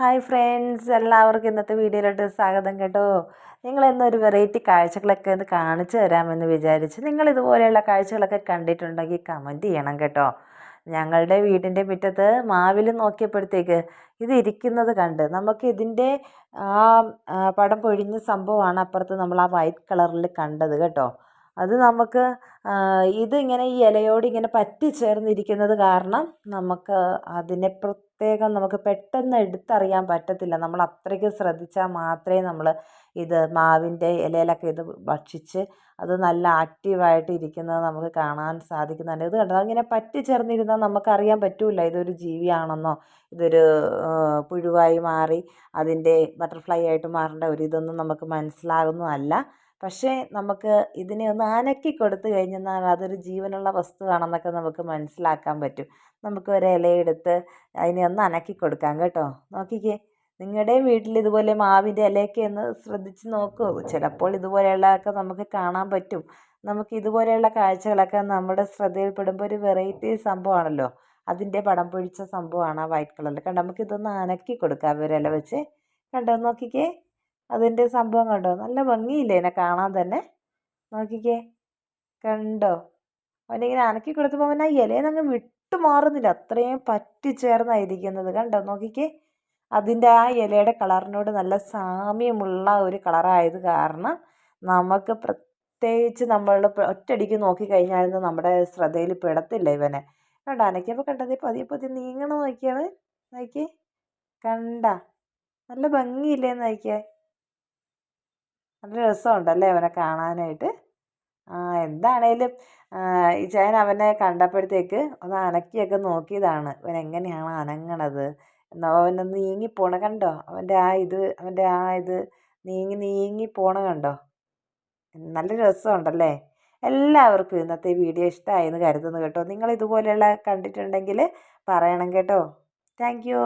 Hi friends എല്ലാവർക്കും ഇന്നത്തെ വീഡിയോയിലോട്ട് സ്വാഗതം കേട്ടോ. നിങ്ങൾ എന്നൊരു വെറൈറ്റി കാഴ്ചകളൊക്കെ ഒന്ന് കാണിച്ചു തരാമെന്ന് വിചാരിച്ച് നിങ്ങൾ ഇതുപോലെയുള്ള കാഴ്ചകളൊക്കെ കണ്ടിട്ടുണ്ടെങ്കിൽ കമന്റ് ചെയ്യണം കേട്ടോ. ഞങ്ങളുടെ വീടിന്റെ മുറ്റത്ത് മാവിൽ നോക്കിയപ്പോഴത്തേക്ക് ഇത് ഇരിക്കുന്നത് കണ്ട് നമുക്ക് ഇതിന്റെ ആ പടം പൊഴിഞ്ഞ സംഭവമാണ് അപ്പുറത്ത് നമ്മൾ ആ വൈറ്റ് കളറിൽ കണ്ടത് കേട്ടോ. അത് നമുക്ക് ഇതിങ്ങനെ ഈ ഇലയോട് ഇങ്ങനെ പറ്റി ചേർന്നിരിക്കുന്നത് കാരണം നമുക്ക് അതിനെ പ്രത്യേകം നമുക്ക് പെട്ടെന്ന് എടുത്തറിയാൻ പറ്റത്തില്ല. നമ്മൾ അത്രയ്ക്ക് ശ്രദ്ധിച്ചാൽ മാത്രമേ നമ്മൾ ഇത് മാവിന്റെ ഇലയിലൊക്കെ ഇത് ഭക്ഷിച്ച് അത് നല്ല ആക്റ്റീവായിട്ട് ഇരിക്കുന്നത് നമുക്ക് കാണാൻ സാധിക്കുന്നുണ്ട്. ഇത് കണ്ടോ? ഇങ്ങനെ പറ്റി ചേർന്നിരുന്നാൽ നമുക്കറിയാൻ പറ്റില്ല ഇതൊരു ജീവിയാണെന്നോ ഇതൊരു പുഴുവായി മാറി അതിന്റെ ബട്ടർഫ്ലൈ ആയിട്ട് മാറേണ്ട ഒരു ഇതൊന്നും നമുക്ക് മനസ്സിലാകുന്നതല്ല. പക്ഷേ നമുക്ക് ഇതിനെ ഒന്ന് അനക്കി കൊടുത്തു കഴിഞ്ഞെന്നാൽ അതൊരു ജീവനുള്ള വസ്തുവാണെന്നൊക്കെ നമുക്ക് മനസ്സിലാക്കാൻ പറ്റും. നമുക്ക് ഒരു ഇലയെടുത്ത് അതിനെ ഒന്ന് അനക്കി കൊടുക്കാം കേട്ടോ. നോക്കിക്കേ നിങ്ങളുടെയും വീട്ടിൽ ഇതുപോലെ മാവിന്റെ ഇലയൊക്കെ ഒന്ന് ശ്രദ്ധിച്ച് നോക്കൂ. ചിലപ്പോൾ ഇതുപോലെയുള്ളതൊക്കെ നമുക്ക് കാണാൻ പറ്റും. നമുക്ക് ഇതുപോലെയുള്ള കാഴ്ചകളൊക്കെ നമ്മുടെ ശ്രദ്ധയിൽപ്പെടുമ്പോൾ ഒരു വെറൈറ്റി സംഭവമാണല്ലോ. അതിന്റെ പടം പൊഴിച്ച സംഭവമാണ് ആ വൈറ്റ് കളറിൽ. കണ്ടോ നമുക്കിതൊന്ന് അനക്കി കൊടുക്കാം. ഒരു ഇല വെച്ച്. കണ്ടോ നോക്കിക്കേ. അതിന്റെ സംഭവം കണ്ടോ? നല്ല ഭംഗിയില്ലേ എന്നെ കാണാൻ തന്നെ? നോക്കിക്കേ. കണ്ടോ? അവനിങ്ങനെ അനക്കി കൊടുത്തപ്പോൾ അവൻ ആ നിന്ന് വിട്ടു മാറുന്നില്ല. അത്രയും പറ്റി ചേർന്നായിരിക്കുന്നത് കണ്ടോ? നോക്കിക്കേ. അതിന്റെ ആ ഇലയുടെ കളറിനോട് നല്ല സാമ്യമുള്ള ഒരു കളറായത് കാരണം നമുക്ക് പ്രത്യേകിച്ച് നമ്മൾ ഒറ്റയടിക്ക് നോക്കിക്കഴിഞ്ഞാൽ നമ്മുടെ ശ്രദ്ധയിൽ പെടത്തില്ല ഇവനെ. കണ്ടോ? അനക്കിയപ്പോൾ കണ്ടത് പതിയെ പതിയെ നീങ്ങണം നോക്കിയവൻ. നോക്കിയേ. കണ്ട? നല്ല ഭംഗിയില്ലേ നോക്കിയേ. നല്ല രസമുണ്ടല്ലേ അവനെ കാണാനായിട്ട്. ആ എന്താണേലും ചേൻ അവനെ കണ്ടപ്പോഴത്തേക്ക് ഒന്ന് അനക്കിയൊക്കെ നോക്കിയതാണ്. ഇവൻ എങ്ങനെയാണ് അനങ്ങണത്? എന്നാ അവനൊന്ന് നീങ്ങി പോണ കണ്ടോ? അവന്റെ ആ ഇത് അവന്റെ ആ ഇത് നീങ്ങി നീങ്ങി പോണ കണ്ടോ? നല്ല രസമുണ്ടല്ലേ? എല്ലാവർക്കും ഇന്നത്തെ വീഡിയോ ഇഷ്ടമായെന്ന് കരുതുന്നു കേട്ടോ. നിങ്ങൾ ഇതുപോലെയുള്ള കണ്ടിട്ടുണ്ടെങ്കിൽ പറയണം കേട്ടോ. Thank you